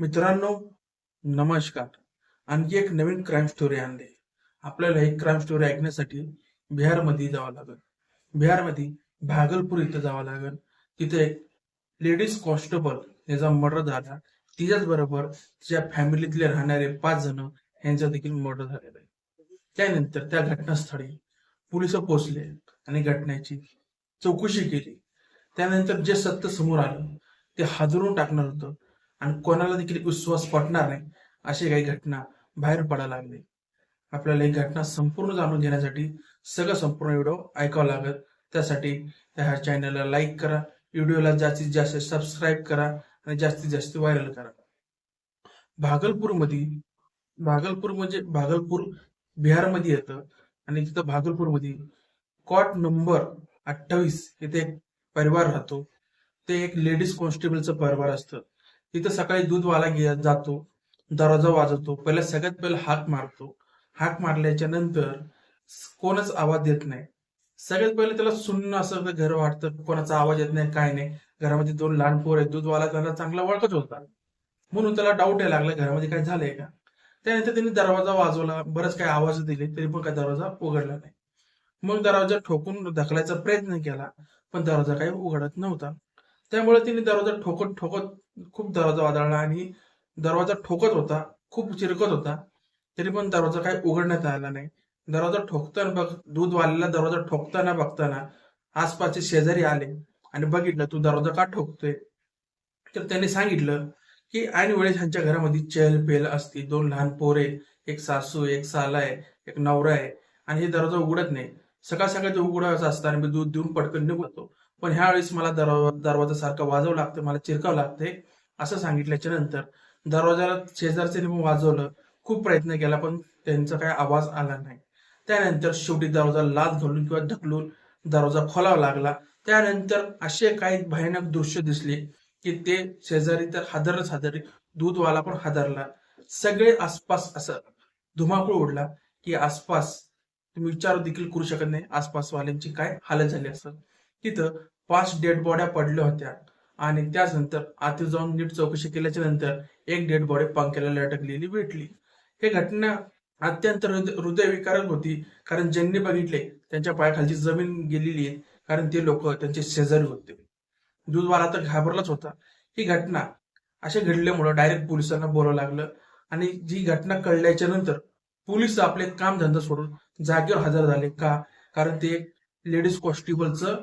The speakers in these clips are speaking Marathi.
मित्रांनो नमस्कार. आणखी एक नवीन क्राईम स्टोरी आणली. आपल्याला एक क्राईम स्टोरी ऐकण्यासाठी बिहारमध्ये जावं लागेल. बिहारमध्ये भागलपूर इथं जावं लागेल. तिथे एक लेडीज कॉन्स्टेबल याचा मर्डर झाला. तिच्याच बरोबर तिच्या फॅमिलीतले राहणारे पाच जण यांचा देखील मर्डर झालेला. आहे त्यानंतर त्या घटनास्थळी पोलीस पोहोचले आणि घटनेची चौकशी केली. त्यानंतर जे सत्य समोर आलं ते हादरून टाकणार होतं. आणि कोणाला देखील विश्वास पटणार नाही अशी काही घटना बाहेर पडायला लागली. आपल्याला ही घटना संपूर्ण जाणून घेण्यासाठी सगळं संपूर्ण व्हिडिओ ऐकावं लागत त्यासाठी ह्या चॅनलला लाईक करा व्हिडिओला जास्तीत जास्त सबस्क्राईब करा आणि जास्तीत जास्त व्हायरल करा. भागलपूरमध्ये भागलपूर म्हणजे भागलपूर बिहारमध्ये येतं आणि तिथं भागलपूरमध्ये कॉट नंबर अठ्ठावीस इथे एक परिवार राहतो. ते एक लेडीज कॉन्स्टेबलचं परिवार असतं. तिथं सकाळी दूधवाला गे जातो दरवाजा वाजवतो पहिला सगळ्यात पहिला हाक मारतो. हाक मारल्याच्या नंतर कोणच आवाज देत नाही. सगळ्यात पहिले त्याला सुन्न असं घर वाटतं कोणाचा आवाज येत नाही काय नाही. घरामध्ये दोन लहान पोर आहेत दूधवाला त्याला चांगला ओळखत होता. म्हणून त्याला डाऊट यायला लागला घरामध्ये काय झालंय का? त्यानंतर त्यांनी दरवाजा वाजवला बरंच काही आवाज दिले तरी पण काय दरवाजा उघडला नाही. मग दरवाजा ठोकून ढकलायचा प्रयत्न केला पण दरवाजा काही उघडत नव्हता. त्यामुळे तिने दरवाजा ठोकत ठोकत खूप दरवाजा वादळला आणि दरवाजा ठोकत होता खूप चिरकत होता. तरी पण दरवाजा काही उघडण्यात आला नाही. दरवाजा ठोकताना बघ दूध वालेला दरवाजा ठोकताना बघताना आसपासचे शेजारी आले आणि बघितलं तू दरवाजा का ठोकतोय? तर त्यांनी सांगितलं की ऐन वेळेस ह्यांच्या घरामध्ये चेल पेल असती दोन लहान पोरे एक सासू एक साला आहे एक नवरा आहे. आणि हे दरवाजा उघडत नाही. सकाळ सकाळचं उघडायचं असतं आणि मी दूध देऊन पटकन निघतो पण ह्यावेळेस मला दरवाजा दरवाजा सारखं लागतं मला चिरकावं लागतंय असं सांगितल्याच्या नंतर दरवाजाला शेजारचे वाजवलं खूप प्रयत्न केला पण त्यांचा काही आवाज आला नाही. त्यानंतर शेवटी दरवाजा लाद घालून किंवा ढकलून दरवाजा खोलावा लागला. त्यानंतर असे काही भयानक दृश्य दिसले की ते शेजारी तर हादरच हादरले दूधवाला पण हादरला. सगळे आसपास असं धुमाकूळ उडला की आसपास तुम्ही विचार देखील करू शकत नाही आसपासवाल्यांची काय हालत झाली असं तिथं पाच डेड बॉड्या पडल्या होत्या. आणि त्यानंतर आत जाऊन नीट चौकशी केल्याच्यानंतर एक डेड बॉडी पंख्याला लटकलेली भेटली. हे घटना अत्यंत हृदय हृदयविकारक होती. कारण ज्यांनी बघितले त्यांच्या पायाखालची जमीन गेलेली आहे. कारण ते लोक त्यांचे शेजारी होते. दूधवाला तर घाबरलाच होता. ही घटना अशा घडल्यामुळं डायरेक्ट पोलिसांना बोलावं लागलं. आणि जी घटना कळल्याच्या नंतर पोलीस आपले काम धंदा सोडून जागेवर हजर झाले का? कारण ते लेडीज कॉन्स्टेबलचं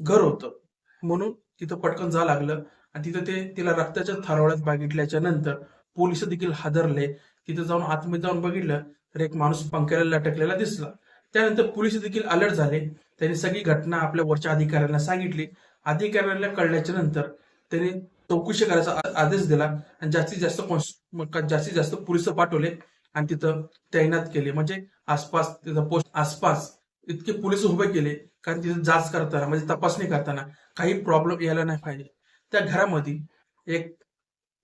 घर होतं. म्हणून तिथं पटकन जा लागलं. आणि तिथं ते तिला रक्ताच्या थारोळ्यात बघितल्याच्या नंतर पोलीस देखील हादरले. तिथं जाऊन आतमध्ये जाऊन बघितलं तर एक माणूस पंख्याला लटकलेला दिसला. त्यानंतर पोलीस देखील अलर्ट झाले. त्यांनी सगळी घटना आपल्या वरच्या अधिकाऱ्यांना सांगितली. अधिकाऱ्यांना कळल्याच्या नंतर त्यांनी चौकशी करायचा आदेश दिला आणि जास्तीत जास्त जास्तीत जास्त पोलीस पाठवले आणि तिथं तैनात केले. म्हणजे आसपास तिथं पोस्ट आसपास इतके पोलीस उभे केले कारण तिथे जाच करताना म्हणजे तपासणी करताना काही प्रॉब्लेम यायला नाही पाहिजे. त्या घरामध्ये एक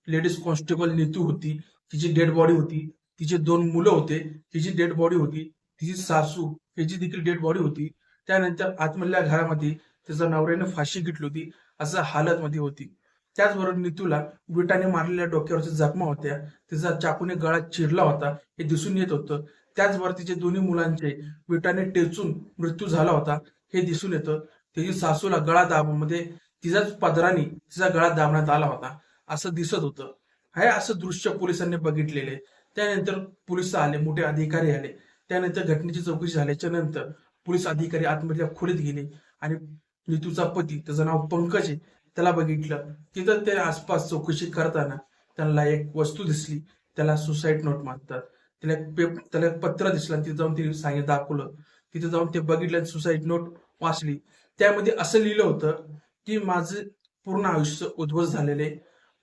लेडीज कॉन्स्टेबल नीतू होती तिची डेड बॉडी होती तिचे दोन मुलं होते तिची डेड बॉडी होती तिची सासू याची देखील डेड बॉडी होती. त्यानंतर आतमधल्या घरामध्ये तिचा नवऱ्याने फाशी घेतली होती असं हालत मध्ये होती. त्याचबरोबर नीतूला विटाने मारलेल्या डोक्यावरच्या जखमा होत्या तिचा चाकूने गळा चिरला होता हे दिसून येत होतं. त्याचबरोबर तिचे दोन्ही मुलांचे विटाने टेचून मृत्यू झाला होता हे दिसून येतं. त्याची सासूला गळा दाब तिचाच तिच्याच पदराने तिचा गळा दाबण्यात आला होता असं दिसत होतं. हे असं दृश्य पोलिसांनी बघितलेले त्यानंतर पोलीस आले मोठे अधिकारी आले. त्यानंतर घटनेची चौकशी झाल्याच्यानंतर पोलीस अधिकारी आतमधल्या खोलीत गेले आणि नितूचा पती त्याचं नाव पंकज आहे त्याला बघितलं. तिथं ते आसपास चौकशी करताना त्यांना एक वस्तू दिसली. त्याला सुसाईड नोट मानतात त्याला एक पेप त्याला एक पत्र दिसलं तिथे जाऊन तिने सांगितलं दाखवलं. तिथे जाऊन ते बघितलं सुसाईड नोट वाचली. त्यामध्ये असं लिहिलं होतं की माझे पूर्ण आयुष्य उद्ध्वस्त झालेले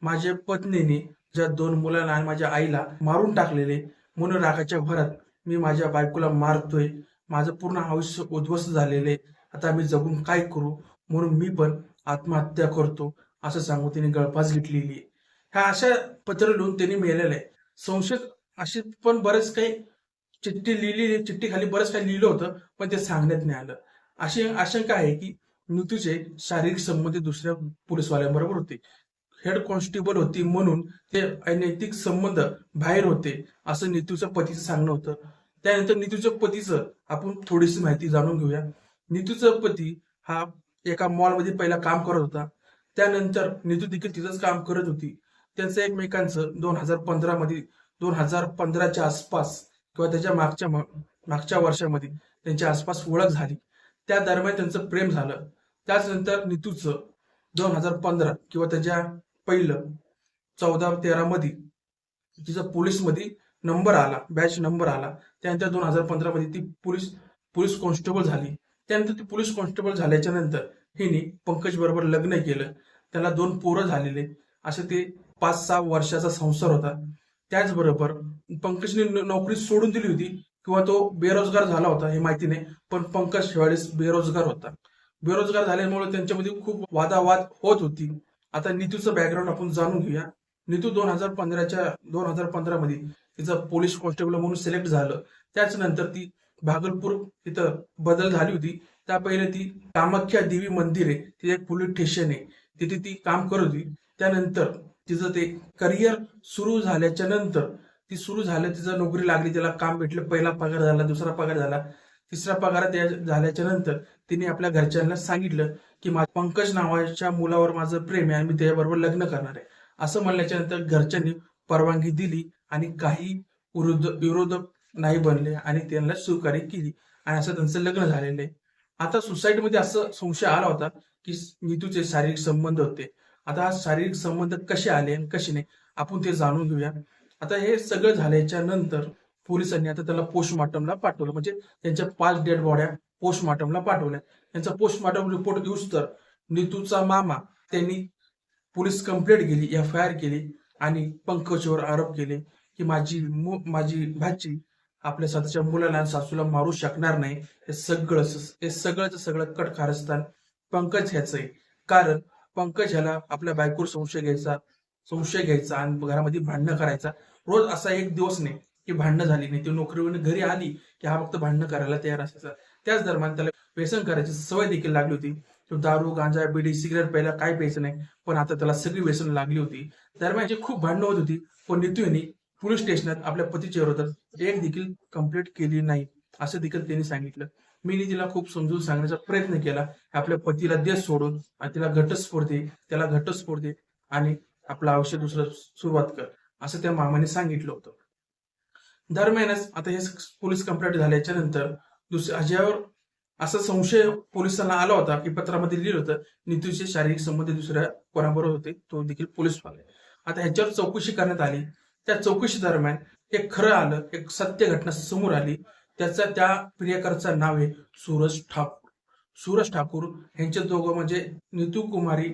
माझ्या पत्नीने ज्या दोन मुलांना आणि माझ्या आईला मारून टाकलेले म्हणून रागाच्या भरात मी माझ्या बायकोला मारतोय. माझं पूर्ण आयुष्य उद्ध्वस्त झालेले आता मी जगून काय करू? म्हणून मी पण आत्महत्या करतो असं सांगून तिने गळफास घेतलेली आहे. ह्या अशा पत्र लिहून त्यांनी मिळालेलं आहे. संशय अशी पण बरेच काही चिठ्ठी लिहिली चिठ्ठी खाली बरंच काही लिहिलं होतं पण ते सांगण्यात नाही आलं. अशी आशंका आहे की मृत्यूचे शारीरिक संबंध दुसऱ्या पोलिसवाल्यांबरोबर होते. हेड कॉन्स्टेबल होती म्हणून ते अनैतिक संबंध बाहेर होते असं नितूचं पतीचं सांगणं होतं. त्यानंतर नितूच्या पतीचं आपण थोडीशी माहिती जाणून घेऊया. नितूचा पती हा एका मॉलमध्ये पहिला काम करत होता. त्यानंतर नितू देखील तिथंच काम करत होती. त्यांचं एकमेकांचं दोन हजार पंधरा मध्ये दोन हजार पंधराच्या आसपास किंवा त्याच्या मागच्या मागच्या वर्षामध्ये त्यांच्या आसपास ओळख झाली. त्या दरम्यान त्यांचं प्रेम झालं. त्याचनंतर नितूचं दोन हजार पंधरा किंवा त्याच्या पहिलं चौदा तेरा मध्ये तिचा पोलीसमध्ये नंबर आला बॅच नंबर आला. त्यानंतर दोन हजार पंधरामध्ये ती पोलीस पोलीस कॉन्स्टेबल झाली. त्यानंतर ती पोलीस कॉन्स्टेबल झाल्याच्यानंतर हिने पंकज बरोबर लग्न केलं. त्याला दोन पोरं झालेले. असे ते पाच सहा वर्षाचा संसार होता. त्याचबरोबर पंकजने नोकरी सोडून दिली होती किंवा तो बेरोजगार झाला होता हे माहिती नाही पण पंकज त्यावेळेस बेरोजगार होता. बेरोजगार झाल्यामुळे त्यांच्यामध्ये खूप वादावाद होत होती. आता नितूचं बॅकग्राऊंड आपण जाणून घेऊया. नितू दोन हजार पंधराच्या दोन हजार पंधरा मध्ये तिचं पोलीस कॉन्स्टेबल म्हणून सिलेक्ट झालं. त्याच नंतर ती भागलपूर इथं बदल झाली होती. त्या पहिले ती कामाख्या देवी मंदिर आहे तिथे एक पोलीस स्टेशन आहे. तिथे ती काम करत होती. त्यानंतर तिचं ते करिअर सुरू झाल्याच्यानंतर ती सुरू झालं तिचं नोकरी लागली तिला काम भेटलं पहिला पगार झाला दुसरा पगार झाला. तिसरा पगार झाल्याच्यानंतर तिने आपल्या घरच्यांना सांगितलं की पंकज नावाच्या मुलावर माझं प्रेम आहे आणि मी त्याच्याबरोबर लग्न करणार आहे. असं म्हणल्याच्या नंतर घरच्यांनी परवानगी दिली आणि काही विरोध विरोधक नाही बनले आणि त्यांना स्वीकारी केली आणि असं त्यांचं लग्न झालेलं आहे. आता सोसायटीमध्ये असं संशय आला होता की नीतूचे शारीरिक संबंध होते. आता शारीरिक संबंध कसे आले आणि कसे नाही आपण ते जाणून घेऊया. आता हे सगळं झाल्याच्यानंतर पोलिसांनी आता त्याला पोस्टमार्टमला पाठवलं. म्हणजे त्यांच्या पाच डेड बॉड्या पोस्टमार्टमला पाठवल्या. त्यांचा पोस्टमार्टम रिपोर्ट घेऊस तर नितूचा मामा त्यांनी पोलीस कंप्लेंट केली एफ आय आर केली आणि पंकजवर आरोप केले की माझी मु- माझी भाची आपल्या स्वतःच्या मुलाला आणि सासूला मारू शकणार नाही. हे सगळं हे सगळंच सगळं कट कारस्थान पंकज ह्याचं आहे. कारण पंकज ह्याला आपल्या बायकोवर संशय घ्यायचा संशय घ्यायचा आणि घरामध्ये भांडणं करायचा. रोज असा एक दिवस नाही की भांडणं झाली नाही. ती नोकरीवरून घरी आली की हा फक्त भांडणं करायला तयार असायचा. त्याच दरम्यान त्याला व्यसन करायची सवय देखील लागली होती. तो दारू गांजा बिडी सिगरेट प्यायला काय प्यायचं नाही पण आता त्याला सगळी व्यसन लागली होती. दरम्यान खूप भांडणं होत होती पण नितू यांनी पोलीस स्टेशनात आपल्या पतीच्या विरोधात एक देखील कंप्लेंट केली नाही असं देखील त्यांनी सांगितलं. मी तिला खूप समजून सांगण्याचा प्रयत्न केला. आपल्या पतीला देश सोडून आणि तिला घटस्फोट दे त्याला घटस्फोट दे आणि आपलं आयुष्य दुसरं सुरुवात कर असं त्या मामाने सांगितलं होतं. दरम्यानच आता हे पोलीस कंप्लेंट झाल्याच्यानंतर दुसऱ्या अजयावर असा संशय पोलिसांना आला होता की पत्रामध्ये लिहिलं होतं नितूचे शारीरिक संबंध दुसऱ्या कोणाबरोबर होते तो देखील पोलीस पाहिले आता ह्याच्यावर चौकशी करण्यात आली. त्या चौकशी दरम्यान एक खरं आलं एक सत्य घटना समोर आली. त्याचा त्या प्रियकरचं नाव आहे सूरज ठाकूर. सूरज ठाकूर यांचे दोघं म्हणजे नितू कुमारी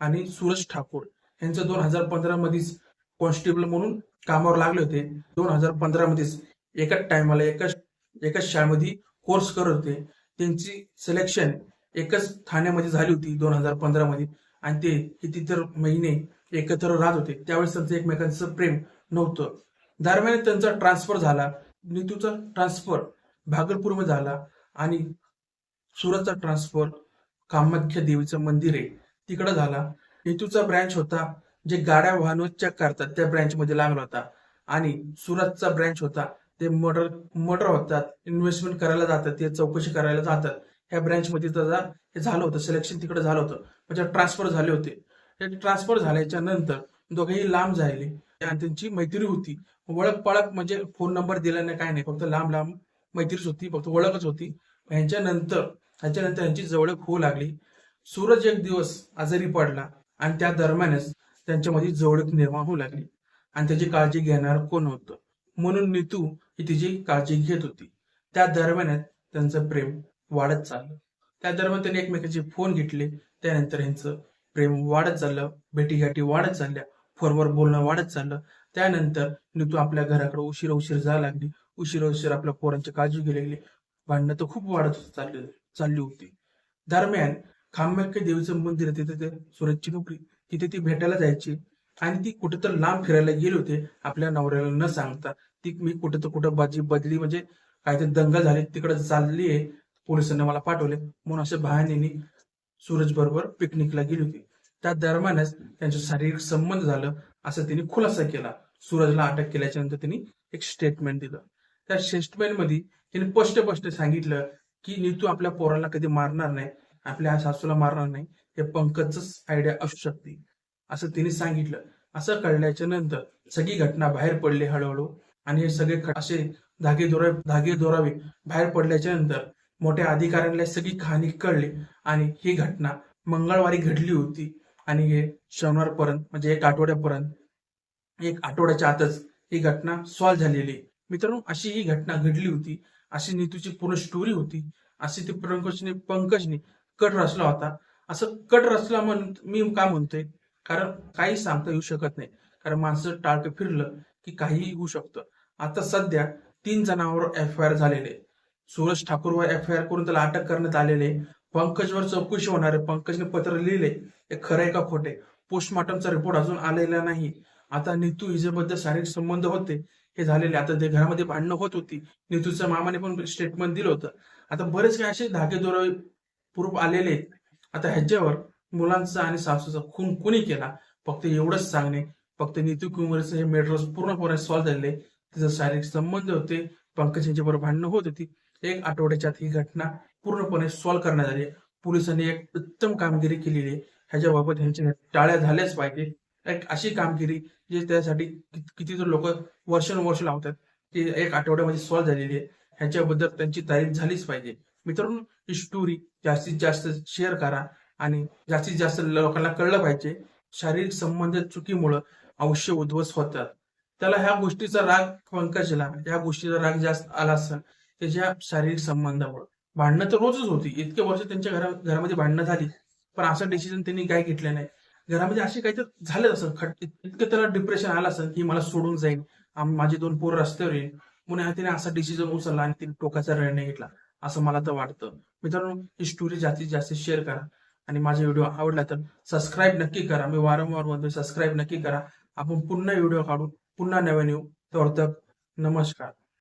आणि सूरज ठाकूर. यांचं दोन हजार पंधरा मध्येच कॉन्स्टेबल म्हणून कामावर लागले होते. दोन हजार पंधरा मध्येच एकाच टायमाला एकाच एकाच शाळेमध्ये कोर्स करत होते. त्यांची सिलेक्शन एकच ठाण्यामध्ये झाली होती दोन हजार पंधरा मध्ये. आणि ते किती तर महिने एकत्र राहत होते. त्यावेळेस त्यांचं एकमेकांचं प्रेम नव्हतं. दरम्यान त्यांचा ट्रान्सफर झाला. नितूचा ट्रान्सफर भागलपूरमध्ये झाला आणि सुरतचा ट्रान्सफर कामाख्या देवीचं मंदिर आहे तिकडं झाला. नितूचा ब्रँच होता जे गाड्या वाहन चेक करतात त्या ब्रँच मध्ये लागला होता. आणि सुरतचा ब्रँच होता ते मर्डर मर्डर होतात इन्व्हेस्टमेंट करायला जातात ते चौकशी करायला जातात. ह्या ब्रँच मध्ये त्याचा हे झालं होतं सिलेक्शन तिकडे झालं होतं. म्हणजे ट्रान्सफर झाले होते. ते ट्रान्सफर झाल्याच्यानंतर दोघेही लांब झाले आणि त्यांची मैत्री होती. ओळख पळख म्हणजे फोन नंबर दिला नाही काय नाही. फक्त लांब लांब मैत्रीच होती फक्त ओळखच होती. ह्यांच्यानंतर ह्यांच्यानंतर यांची जवळक होऊ लागली. सूरज एक दिवस आजारी पडला आणि त्या दरम्यानच त्यांच्यामध्ये जवळक निर्माण होऊ लागली. आणि त्याची काळजी घेणार कोण होतं? म्हणून नीतू ही तिची काळजी घेत होती. त्या दरम्यान त्यांचं प्रेम वाढत चाललं. त्या दरम्यान त्यांनी एकमेकांचे फोन घेतले. त्यानंतर यांचं प्रेम वाढत चाललं. भेटीगाठी वाढत चालल्या. फोनवर बोलणं वाढत चाललं. त्यानंतर नितू आपल्या घराकडे उशीर उशीर जायला लागली. उशीर उशीर आपल्या पोरांची काळजी घ्यायला लागली. भांडणं तर खूप वाढत चालली चालली होती. दरम्यान खांबाख्य देवीचं मंदिर तिथे ते सूरजची नोकरी. तिथे ती भेटायला जायची. आणि ती कुठं तर लांब फिरायला गेली होते आपल्या नवऱ्याला न सांगता. ती मी कुठं तर कुठं बाजी बदली म्हणजे काहीतरी दंगल झाली तिकडे चालली आहे पोलिसांनी मला पाठवले. म्हणून अशा बहाण्याने सूरज बरोबर पिकनिकला गेली होती. त्या दरम्यानच त्यांचं शारीरिक संबंध झालं असं त्यांनी खुलासा केला. सूरजला अटक केल्याच्यानंतर त्यांनी एक स्टेटमेंट दिलं. त्या स्टेटमेंटमध्ये त्यांनी स्पष्ट स्पष्ट सांगितलं की नीतू आपल्या पोराला कधी मारणार नाही आपल्या सासूला मारणार नाही हे पंकजच आयडिया असू शकते. असं तिने सांगितलं. असं कळल्याच्या नंतर सगळी घटना बाहेर पडली हळूहळू. आणि हे सगळे असे धागे दोरा धागे दोरावे बाहेर पडल्याच्या नंतर मोठ्या अधिकाऱ्यांना सगळी कहाणी कळली. आणि ही घटना मंगळवारी घडली होती. आणि हे शनिवारपर्यंत म्हणजे एक आठवड्यापर्यंत एक आठवड्याच्या आतच ही घटना सॉल्व्ह झालेली. आहे. मित्रांनो अशी ही घटना घडली होती. अशी नीतूची पूर्ण स्टोरी होती. अशी ती पंकजने पंकजने कट रचला होता. असं कट रचला म्हणून मी का म्हणतोय कारण काही सांगता येऊ शकत नाही. कारण माणसं टाळकं फिरलं की काहीही होऊ शकतं. आता सध्या तीन जणांवर एफ आय आर झालेले. सूरज ठाकूरवर एफ आय आर करून त्याला अटक करण्यात आलेले. पंकजवर चौकशी होणार आहे. पंकजने पत्र लिहिले. हे खरं आहे का खोटे पोस्टमॉर्टमचा रिपोर्ट अजून आलेला नाही. आता नीतू हिजेबद्दल शारीरिक संबंध होते. हे झालेले. आता ते घरामध्ये भांडणं होत होती. नीतूच्या मामाने पण स्टेटमेंट दिलं होतं. आता बरेच काही असे धागेदोरे प्रूफ आलेले आता ह्याच्यावर मुलांचा आणि सासूचा खून कुणी केला? फक्त एवढंच सांगणे. फक्त नीतू कुमारचं हे मेट्रोस पूर्णपणे सॉल्व्ह झालेले तिचं शारीरिक संबंध होते. पंकज यांच्याबरोबर भांडणं होत होती. एक आठवड्याच्या ही घटना पूर्णपणे सॉल्व करण्यात आली. पोलिसांनी एक उत्तम कामगिरी केलेली आहे. ह्याच्याबाबत ह्यांच्या टाळ्या झाल्याच पाहिजे एक अशी कामगिरी जे त्यासाठी किती तर लोक वर्षानुवर्ष लावतात ती एक आठवड्यामध्ये सॉल्व झालेली आहे. ह्याच्याबद्दल त्यांची तारीफ झालीच पाहिजे. मित्रांनो ही स्टोरी जास्तीत जास्त शेअर करा आणि जास्तीत जास्त लोकांना कळलं पाहिजे. शारीरिक संबंध चुकीमुळं अवश्य उद्ध्वस्त होतात. त्याला ह्या गोष्टीचा राग पंकजला ह्या गोष्टीचा राग जास्त आला असेल त्याच्या शारीरिक संबंधामुळे. भांडणं तर रोजच होती. इतके वर्ष त्यांच्या घरा घरामध्ये भांडणं झाली. पण असं डिसिजन त्यांनी काय घेतलं नाही. घरामध्ये असे काहीतरी झालं असं. खट इतकं त्याला डिप्रेशन आलं असेल की मला सोडून जाईल माझे माझी दोन पोर रस्त्यावर येईल म्हणून तिने असा डिसिजन उचलला आणि तिने टोकाचा निर्णय घेतला. असं मला तर वाटतं. मित्रांनो ही स्टोरी जास्तीत जास्त शेअर करा. आणि माझा व्हिडिओ आवडला तर सबस्क्राईब नक्की करा. मी वारंवार म्हणतो सबस्क्राईब नक्की करा. आपण पुन्हा व्हिडिओ काढून पुन्हा नव्याने येऊ. तर नमस्कार.